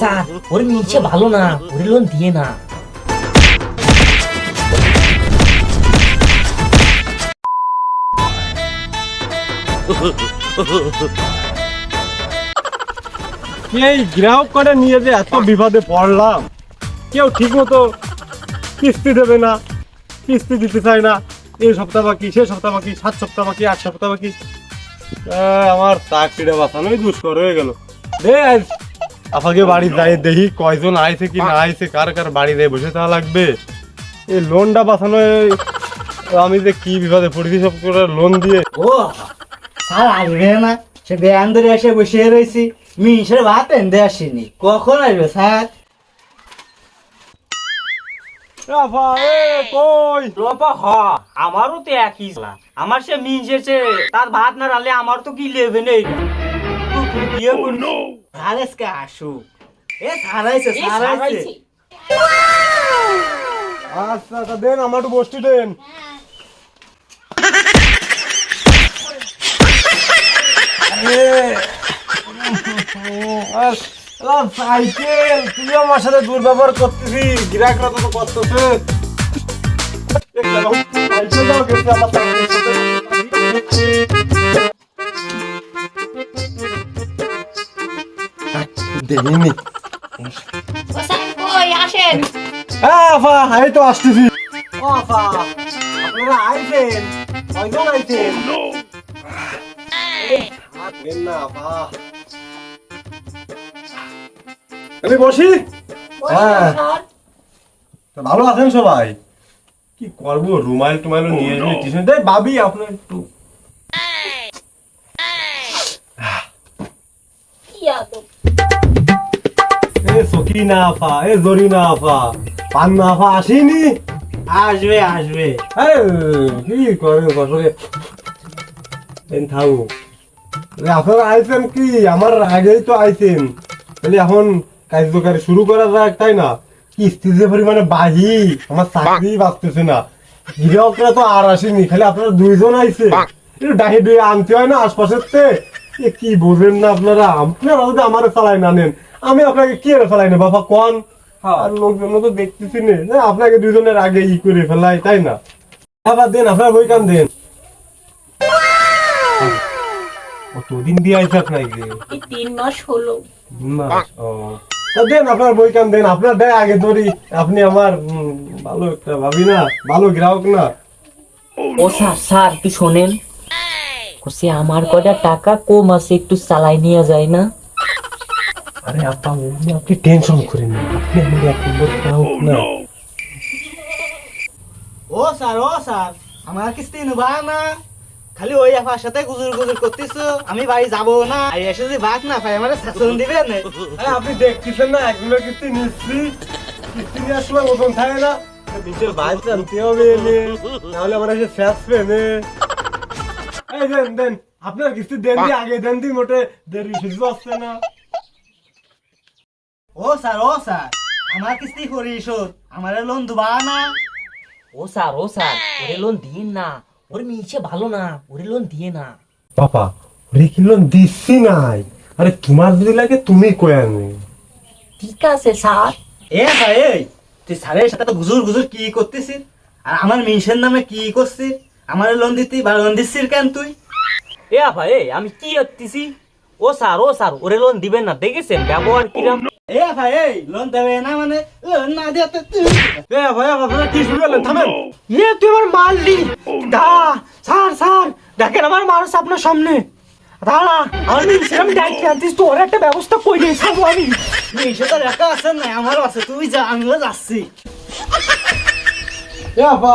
Sir, ওর নিচে ভালো না, ওর লোন দিয়ে না। এই গ্রাহক করে নিয়ে যে এত পড়লাম, কেউ ঠিক মতো কিস্তি দেবে না, কিস্তি দিতে চায় না। এই সপ্তাহ বাকি সে সপ্তাহ বাকি, সাত সপ্তাহ বাকি, আট সপ্তাহ বাকি। আমার চাকরিটা বাঁচানোই দুষ্কর হয়ে গেল। দে আপাকে বাড়ি যাই দেখি কয়জন আইছে কি না আইছে কার কার বাড়ি দেয় বসে থাকা লাগবে। এই লোনটা বাঁচানো আমি যে কি বিপদে পড়েছি সব করে লোন দিয়ে। ও স্যার আসবে না সে বেয়ান ধরে এসে বসে রয়েছি মিনিশের ভাত এনতে আসেনি। কখন আসবে স্যার? আফা এ কই? বাবা হ আমারও তো একই আমার সে মিঞ্জেছে তার ভাত না রালে আমার তো কি লেবে নেই বিয়ে করল স্যার আজকে আসুক। এ আচ্ছা তা দেন আমার একটু বসতে দেন। সাইকেল তুই আমার সাথে দুর্ব্যবহার তো করতেছে। দেখিনি। কই আসেন। হ্যাঁ আফা আমি তো আসতেছি। আফা আপনারা আইছেন? কয়জন আইছেন? থাকবেন না আফা। আমি বসি? হ্যাঁ। ভালো আছেন সবাই? কি করব রুমাইল টুমাইল নিয়ে টিউশন দেয় ভাবি আপনার একটু আফা এ জরিনা আফা পান্না আফা আসেনি? আসবে আসবে। কি এই থাকো আপনারা আইছেন কি? আমার আগেই তো আইছেন। তাহলে এখন কার্যকারী শুরু করা যাক তাই না? কিস্তি যে পরিমাণে বাহি আমার চাকরি বাঁচতেছে না। গৃহকরা তো আর আসেনি খালি আপনারা দুইজন আইছে ডাহি ডুয়ে আনতে হয় না আশপাশের কি বোঝেন না আপনারা? আপনারা যদি আমার চালাই না নেন আমি আপনাকে কি চালাই না বাবা কন? আর লোকজন তো দেখতেছি না, আপনাকে দুজনের আগে ই করে ফেলাই তাই না? আবার দেন আপনার বই কান দেন। কতদিন দিয়ে আইছে আপনাকে তিন মাস হলো। মাস ও। তা দেন আপনার বই কান দেন। আপনার দেয় আগে ধরি। আপনি আমার ভালো একটা ভাবি না ভালো গ্রাহক না। ও স্যার স্যার একটু শোনেন। সে আমার কটা টাকা কম আছে একটু চালাই নিয়ে যায় না। আরে আপা ওগুলো আপনি টেনশন করেন না আপনি আমার এক নম্বর গ্রাহক না। ও স্যার ও স্যার আমার কিস্তি নেবা না। খালি ওই আপার সাথে গুজুর গুজুর করতেছো আমি বাড়ি যাব না। আর এসে যদি ভাত না পাই আমার শাসন দিবে না। আরে আপনি দেখতেছেন না একজনের কিস্তি নিচ্ছি। কিস্তি নেওয়ার সময় ওজন থাকে না। নিচের বাইক আনতে হবে নাহলে আমার এসে শেষ পেনে এই দেন দেন। আপনার কিস্তি দেন দিয়ে আগে দেন দিন মোটে দেরি সুযোগ আসছে না। ও স্যার ও স্যার আমার কিস্তি আমার লোন দুবা না। ও স্যার ও স্যার ওরে লোন দিন না। ওর নিচে ভালো না ওরে লোন দিয়ে না। পাপা রেখিলন দিচ্ছি নাই? আরে তোমার যদি লাগে তুমি কয়ে আনবে ঠিক আছে স্যার। এ ভাই এই তুই স্যারের সাথে তো গুজুর গুজুর কি করতেছিস? আর আমার মেনশন নামে কি করছিস? আমার লোন দিতি বা লোন দিচ্ছিস কেন তুই? এ ভাই এ, আমি কি করতেছি ও স্যার ও স্যার ওরে লোন দিবেন না দেখেছেন? ব্যবহার কিরাম? এ ভাই এই লোন দেবে না মানে লোন না দিয়ে তো তুই এ ভাই আপনারা কি শুরু করলেন? থামেন। এ তুই আমার মারলি। দা স্যার স্যার দেখেন আমার মানুষ আপনার সামনে। দাঁড়া আমি সেরকম ডাইকে আনতিস তো ওর একটা ব্যবস্থা করে দিই সাবো আমি। তো রেখা আছে না আমারও আছে তুই যা আমিও যাচ্ছি। এ আপা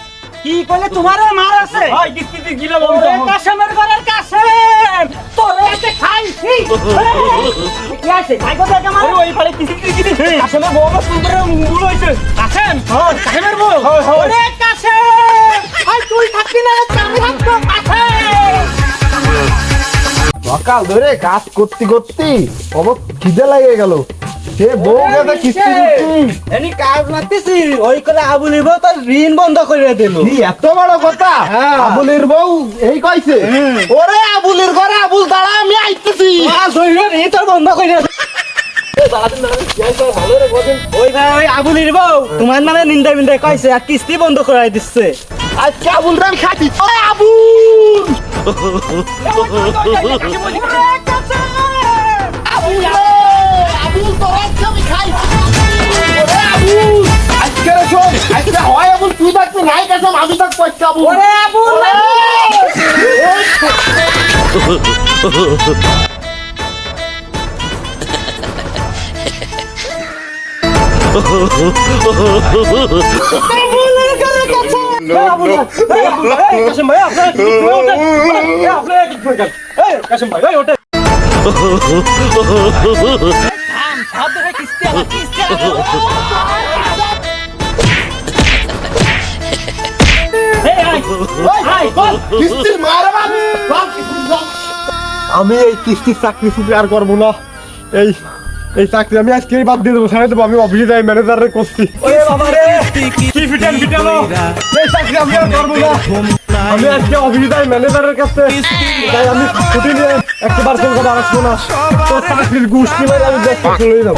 কি করলে তোমারও মার আছে? ভাই কিস্তিতে গিলা কাশেমের ঘরের কাশেম তোরে এতে খাইছি। কি আছে? ভাই কথা কে মার? ওই পারে কিস্তিতে গিলি কাশেমের বউ আমার সুন্দর মুড় হইছে কাশেম? হ্যাঁ কাশেমের বউ। ওরে কাশেম। ভাই তুই থাকবি না আমি থাকব কাশেম। সকাল ধরে কাজ করতে করতে অবক খিদে লাগে গেল। বউ কিস্তি এনি কাজ মারতেছি ওই তোর ঋণ বন্ধ করে দিল এত বড় কথা হ্যাঁ। আবুলের বউ এই কইছে ওরে আবুলের ঘরে আবুল দাঁড়া আমি আইতেছি ঋণ তোর বন্ধ করে দিল। ওই ভাই ওই আবুলির বউ তোমার নামে নিন্দা মিন্দা কইছে আর কিস্তি বন্ধ করাই দিচ্ছে আজকে আবুল রাম খাতি আবুল আবুল তুই থাকবি নাই কাসম আমি থাক পয়সা আবুল ওরে আবুল কাশিম ভাই আপনার আপনার এই কাশিম ভাই এই ওটা সব দেখে কিস্তি আমার কিস্তি আমি এই কিস্তির চাকরি ফুকরি আর করব না। এই এই চাকরি আমি আজকে বাদ দিয়ে দেবো সাড়ে দেবো। আমি অফিসে যাই ম্যানেজারে করছি ওরে বাবা রে। কি ফিটেন ফিটালো এই চাকরি আমি আর করব না। আমি আজকে অফিসে যাই ম্যানেজারের কাছে। তাই আমি ছুটি নিয়ে একবার আসব না তো চাকরির গুষ্টি আমি ব্যস্ত চলে যাব।